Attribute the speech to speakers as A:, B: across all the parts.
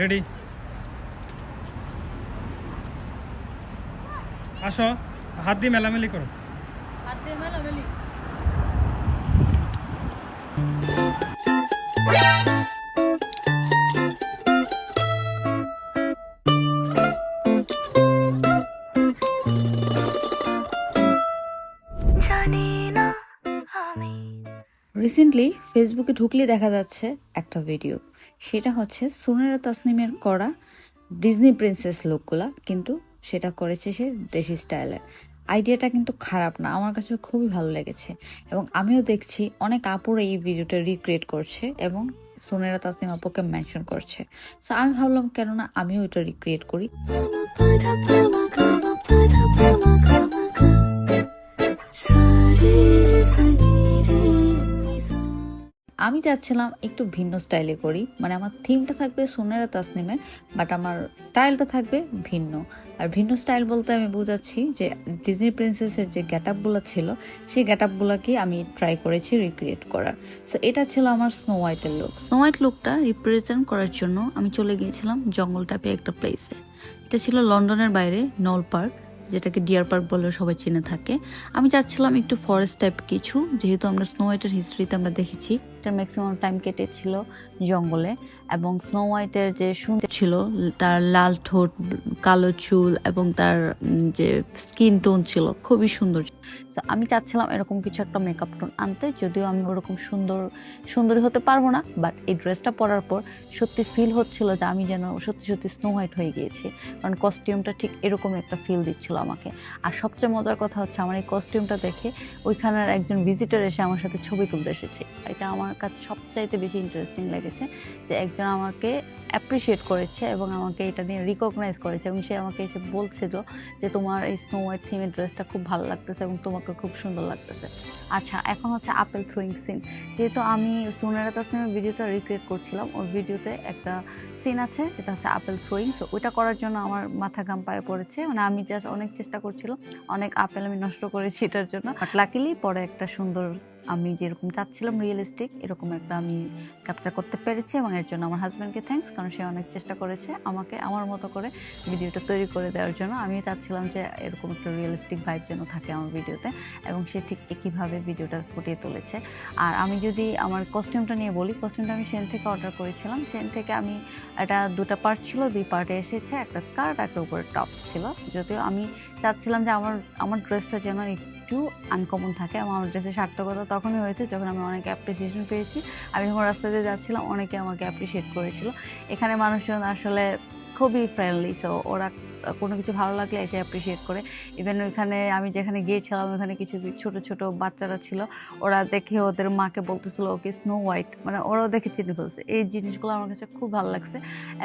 A: Ready আসো হাত দিয়ে মেলামেলি করো।
B: হাত দিয়ে মেলামেলি।
C: রিসেন্টলি ফেসবুকে ঢুকলে দেখা যাচ্ছে একটা ভিডিও সেটা হচ্ছে সুনেরা তাসনিমের করা ডিজনি প্রিন্সেস লুকগুলা, কিন্তু সেটা করেছে সে দেশি স্টাইলে। আইডিয়াটা কিন্তু খারাপ না, আমার কাছে খুবই ভালো লেগেছে। এবং আমিও দেখছি অনেক আপুরা এই ভিডিওটা রিক্রিয়েট করছে এবং সোনেরা তাসনিম আপুকে মেনশন করছে। সো আমি ভাবলাম কেননা আমিও এটা রিক্রিয়েট করি। আমি চাচ্ছিলাম একটু ভিন্ন স্টাইলে করি। মানে আমার থিমটা থাকবে সোনেরা তাসনিমের বাট আমার স্টাইলটা থাকবে ভিন্ন। আর ভিন্ন স্টাইল বলতে আমি বোঝাচ্ছি যে ডিজনি প্রিন্সেসের যে গেট আপগুলো ছিল, সেই গেট আপগুলোকে আমি ট্রাই করেছি রিক্রিয়েট করার। সো এটা ছিল আমার স্নো হোয়াইটের লুক স্নো হোয়াইট লুকটা রিপ্রেজেন্ট করার জন্য আমি চলে গিয়েছিলাম জঙ্গল টাইপে একটা প্লেসে এটা ছিল লন্ডনের বাইরে নল পার্ক যেটাকে ডিয়ার পার্ক বলে সবাই চিনে থাকে। আমি চাচ্ছিলাম একটু ফরেস্ট টাইপ কিছু, যেহেতু আমরা স্নো হোয়াইটের হিস্ট্রিতে আমরা দেখেছি। এটা ম্যাক্সিমাম টাইম কেটেছিল জঙ্গলে এবং স্নো হোয়াইটের যে সুন্দর ছিল তার লাল ঠোঁট কালো চুল এবং তার যে স্কিন টোন ছিল খুবই সুন্দর। So, আমি চাচ্ছিলাম এরকম কিছু একটা মেকআপ টোন আনতে যদিও আমি ওরকম সুন্দর সুন্দরী হতে পারব না বাট এই ড্রেসটা পরার পর সত্যি ফিল হচ্ছিল যে আমি যেন সত্যি সত্যি স্নো হোয়াইট হয়ে গিয়েছি কারণ কস্টিউমটা ঠিক এরকম একটা ফিল দিচ্ছিল আমাকে। আর সবচেয়ে মজার কথা হচ্ছে আমার এই কস্টিউমটা দেখে ওইখানের একজন ভিজিটার এসে আমার সাথে ছবি তুলতে এসেছে। এটা আমার কাছে সবচাইতে বেশি ইন্টারেস্টিং লেগেছে যে একজন আমাকে অ্যাপ্রিসিয়েট করেছে এবং আমাকে এটা নিয়ে রিকগনাইজ করেছে এবং সে আমাকে এসে বলছিল যে তোমার এই স্নো হোয়াইট থিমের ড্রেসটা খুব ভালো লাগতেছে এবং তোমাকে খুব সুন্দর লাগতেছে। আচ্ছা এখন হচ্ছে আপেল থ্রোয়িং সিন যেহেতু আমি সুনেরা তাসনিমের ভিডিওটা রিক্রিয়েট করছিলাম, ওর ভিডিওতে একটা সিন আছে যেটা হচ্ছে আপেল থ্রোয়িং সো ওইটা করার জন্য আমার মাথা ঘাম পায়ে পড়েছে। মানে আমি জাস্ট অনেক চেষ্টা করছিলাম, অনেক আপেল আমি নষ্ট করেছি এটার জন্য। বাট লাকিলি পরে একটা সুন্দর আমি যেরকম চাচ্ছিলাম রিয়েলিস্টিক এরকম একটা আমি ক্যাপচার করতে পেরেছি এবং এর জন্য আমার হাজব্যান্ডকে থ্যাঙ্কস কারণ সে অনেক চেষ্টা করেছে আমাকে আমার মতো করে ভিডিওটা তৈরি করে দেওয়ার জন্য। আমিও চাচ্ছিলাম যে এরকম একটা রিয়েলিস্টিক ভাইব যেন থাকে আমার ভিডিওতে এবং সে ঠিক একইভাবে ভিডিওটা ফুটিয়ে তুলেছে। আর আমি যদি আমার কস্টিউমটা নিয়ে বলি কস্টিউমটা আমি সেন থেকে অর্ডার করেছিলাম। সেন থেকে আমি এটা দুটো পার্ট ছিল, দুই পার্টে এসেছে, একটা স্কার্ট একটা উপরে টপ ছিল। যদিও আমি চাচ্ছিলাম যে আমার আমার ড্রেসটা যেন একটু আনকমন থাকে। আমার ড্রেসের সার্থকতা তখনই হয়েছে যখন আমি অনেক অ্যাপ্রিসিয়েশন পেয়েছি। আমি যখন রাস্তা দিয়ে যাচ্ছিলাম, অনেকে আমাকে অ্যাপ্রিসিয়েট করেছিল। এখানে মানুষজন আসলে খুবই ফ্রেন্ডলি সো ওরা কোনো কিছু ভালো লাগলে এসে অ্যাপ্রিসিয়েট করে। ইভেন ওইখানে আমি যেখানে গিয়েছিলাম ওখানে কিছু ছোট ছোট বাচ্চারা ছিল, ওরা দেখে ওদের মাকে বলতেছিল, ওকে স্নো হোয়াইট মানে ওরাও দেখে চিনে ফেলছে। এই জিনিসগুলো আমার কাছে খুব ভালো লাগছে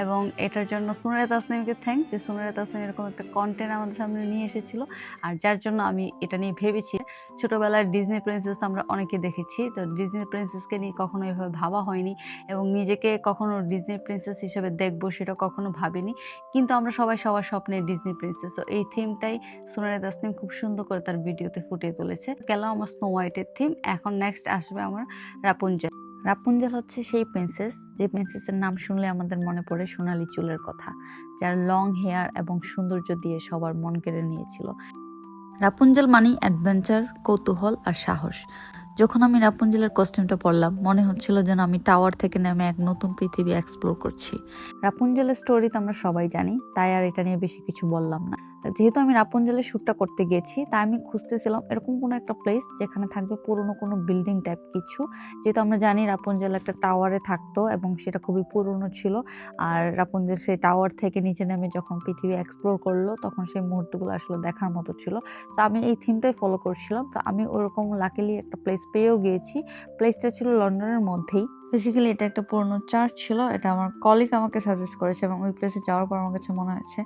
C: এবং এটার জন্য সুনারে তাসনিমকে থ্যাঙ্কস যে সুনারে তাসনিম এরকম একটা কন্টেন্ট আমাদের সামনে নিয়ে এসেছিল। আর যার জন্য আমি এটা নিয়ে ভেবেছি। ছোটোবেলায় ডিজনি প্রিন্সেস তো আমরা অনেকে দেখেছি, তো ডিজনি প্রিন্সেসকে নিয়ে কখনো এভাবে ভাবা হয়নি এবং নিজেকে কখনো ডিজনি প্রিন্সেস হিসেবে দেখব সেটা কখনো ভাবিনি কিন্তু আমরা সবাই সবার স্বপ্নে ডিজনি প্রিন্সেস তো এই থিমটাই সোনারে তাসনিম খুব সুন্দর করে তার ভিডিওতে ফুটিয়ে তুলেছে। গেল আমার স্নো হোয়াইটের থিম এখন নেক্সট আসবে আমার রাপুঞ্জেল রাপুঞ্জেল হচ্ছে সেই প্রিন্সেস যে প্রিন্সেসের নাম শুনলে আমাদের মনে পড়ে সোনালি চুলের কথা, যার লং হেয়ার এবং সৌন্দর্য দিয়ে সবার মন কেড়ে নিয়েছিল। রাপুঞ্জেল মানি অ্যাডভেঞ্চার কৌতূহল আর সাহস। যখন আমি রাপুঞ্জেলের কস্টিউমটা পরলাম, মনে হচ্ছিল যেন আমি টাওয়ার থেকে নেমে এক নতুন পৃথিবী এক্সপ্লোর করছি। রাপুঞ্জেলের স্টোরি তো আমরা সবাই জানি, তাই আর এটা নিয়ে বেশি কিছু বললাম না। যেহেতু আমি রাপুঞ্জেলের শ্যুটটা করতে গেছি, তাই আমি খুঁজতেছিলাম এরকম কোনো একটা প্লেস যেখানে থাকবে পুরনো কোনো বিল্ডিং টাইপ কিছু। যেহেতু আমরা জানি রাপুঞ্জেল একটা টাওয়ারে থাকতো এবং সেটা খুবই পুরনো ছিল। আর রাপুঞ্জেল সেই টাওয়ার থেকে নিচে নেমে যখন পৃথিবী এক্সপ্লোর করল, তখন সেই মুহূর্তগুলো আসলে দেখার মতো ছিল। তো আমি এই থিমটাই ফলো করছিলাম। তো আমি ওরকম লাকিলি একটা প্লেস পেয়েও গিয়েছি। প্লেসটা ছিল লন্ডনের মধ্যেই। বেসিক্যালি এটা একটা পুরনো চার্চ ছিল। এটা আমার কলিগ আমাকে সাজেস্ট করেছে এবং ওই প্লেসে যাওয়ার পর আমার কাছে মনে হয়েছে,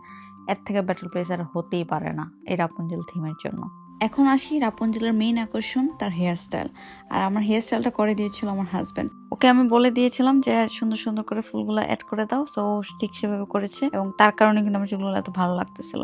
C: এর থেকে ব্যাটল প্লেস আর হতেই পারে না এই রাপুঞ্জেল থিমের জন্য। এখন আসি রাপুঞ্জেলের মেইন আকর্ষণ, তার হেয়ার স্টাইল আর আমার হেয়ার স্টাইলটা করে দিয়েছিল আমার হাজব্যান্ড ওকে আমি বলে দিয়েছিলাম যে, সুন্দর সুন্দর করে ফুলগুলো অ্যাড করে দাও। সো ঠিক সেভাবে করেছে এবং তার কারণে কিন্তু আমার চুলগুলো এত ভালো লাগতেছিল।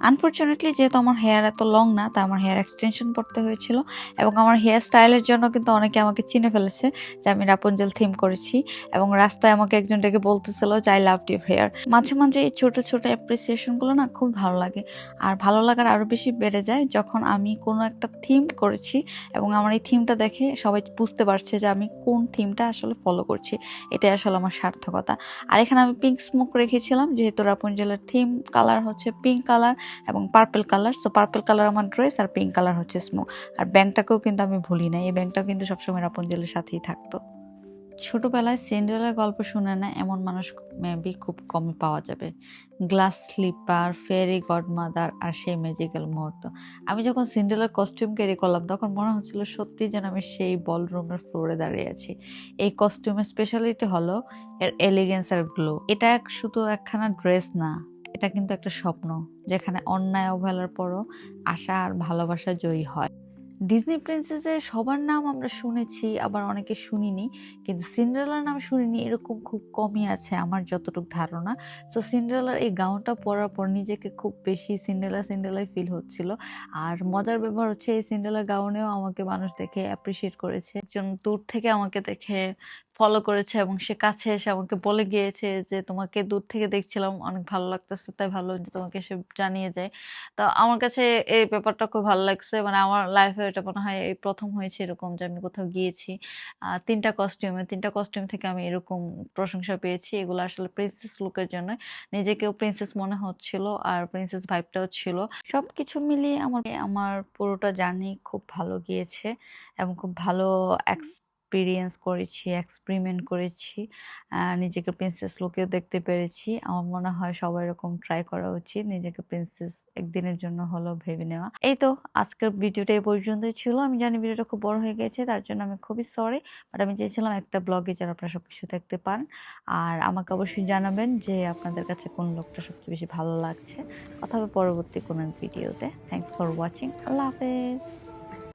C: আনফর্চুনেটলি যেহেতু আমার হেয়ার এত লং না, তাই আমার হেয়ার এক্সটেনশন করতে হয়েছিল এবং আমার হেয়ার স্টাইলের জন্য কিন্তু অনেকে আমাকে চিনে ফেলেছে যে আমি রাপুঞ্জেল থিম করেছি এবং রাস্তায় আমাকে একজন ডেকে বলতেছিল যে আই লাভ ইউর হেয়ার মাঝে মাঝে এই ছোটো ছোটো অ্যাপ্রিসিয়েশনগুলো না খুব ভালো লাগে। আর ভালো লাগার আরও বেশি বেড়ে যায় যখন আমি কোনো একটা থিম করেছি এবং আমার এই থিমটা দেখে সবাই বুঝতে পারছে যে আমি কোন থিমটা আসলে ফলো করছি। এটাই আসলে আমার সার্থকতা। আর এখানে আমি পিঙ্ক স্মোক রেখেছিলাম, যেহেতু রাপুঞ্জেলের থিম কালার হচ্ছে পিঙ্ক কালার এবং purple colour so purple colour আমার ড্রেস আর পিঙ্ক কালার হচ্ছে স্মোক আর ব্যাংকটাকেও কিন্তু আমি ভুলি না এই ব্যাংকটাও কিন্তু সবসময় রাপুঞ্জেলের সাথেই থাকতো। ছোটবেলায় সিন্ড্রেলার গল্প শুনে না এমন মানুষ মেবি খুব কমই পাওয়া যাবে। গ্লাস স্লিপার ফেরি গডমাদার আর সেই ম্যাজিক্যাল মুহূর্ত। আমি যখন সিন্ড্রেলার কস্টিউম ক্যারি করলাম, তখন মনে হচ্ছিল সত্যি যেন আমি সেই বলরুমের ফ্লোরে দাঁড়িয়ে আছি। এই কস্টিউমের স্পেশালিটি হলো এর এলিগেন্স আর গ্লো এটা এক- শুধু একখানা ড্রেস না এটা কিন্তু একটা স্বপ্ন যেখানে অন্যায় অবহেলার পরও আশা আর ভালোবাসা জয়ী হয়। ডিজনি প্রিন্সেসের সবার নাম আমরা শুনেছি, আবার অনেকে শুনিনি, কিন্তু সিন্ড্রেলার নাম শুনিনি, এরকম খুব কমই আছে আমার যতটুকু ধারণা। সো সিন্ড্রেলার এই গাউনটা পরার পর নিজেকে খুব বেশি সিন্ড্রেলা সিন্ড্রেলাই ফিল হচ্ছিল। আর মজার ব্যাপার হচ্ছে, এই সিন্ড্রেলা গাউনেও আমাকে মানুষ দেখে অ্যাপ্রিসিয়েট করেছে। একজন দূর থেকে আমাকে দেখে ফলো করেছে এবং সে কাছে এসে আমাকে বলে গিয়েছে যে, তোমাকে দূর থেকে দেখছিলাম, অনেক ভালো লাগতেছে, তাই ভালো যে তোমাকে সে জানিয়ে যায়। তো আমার কাছে এই ব্যাপারটা খুব ভালো লাগছে মানে আমার লাইফে এটা মনে হয় এই প্রথম হয়েছে এরকম যে আমি কোথাও গিয়েছি। তিনটা কস্টিউমে তিনটা কস্টিউম থেকে আমি এরকম প্রশংসা পেয়েছি। এগুলো আসলে প্রিন্সেস লুকের জন্য। নিজেকেও প্রিন্সেস মনে হচ্ছিল আর প্রিন্সেস ভাইবটাও ছিল। সব কিছু মিলিয়ে আমার আমার পুরোটা জার্নি খুব ভালো গিয়েছে এবং খুব ভালো এক্সপিরিয়েন্স করেছি এক্সপেরিমেন্ট করেছি নিজেকে প্রিন্সেস লুকেও দেখতে পেরেছি। আমার মনে হয় সবাই এরকম ট্রাই করা উচিত, নিজেকে প্রিন্সেস একদিনের জন্য হলো ভেবে নেওয়া। এই তো আজকের ভিডিওটা এই পর্যন্তই ছিল। আমি জানি ভিডিওটা খুব বড় হয়ে গেছে, তার জন্য আমি খুবই সরি বাট আমি চেয়েছিলাম একটা ব্লগে যেন আপনারা সব কিছু দেখতে পান। আর আমাকে অবশ্যই জানাবেন যে আপনাদের কাছে কোন লোকটা সবচেয়ে বেশি ভালো লাগছে। কথা হবে পরবর্তী কোনো ভিডিওতে থ্যাংকস ফর ওয়াচিং আল্লাহ হাফেজ।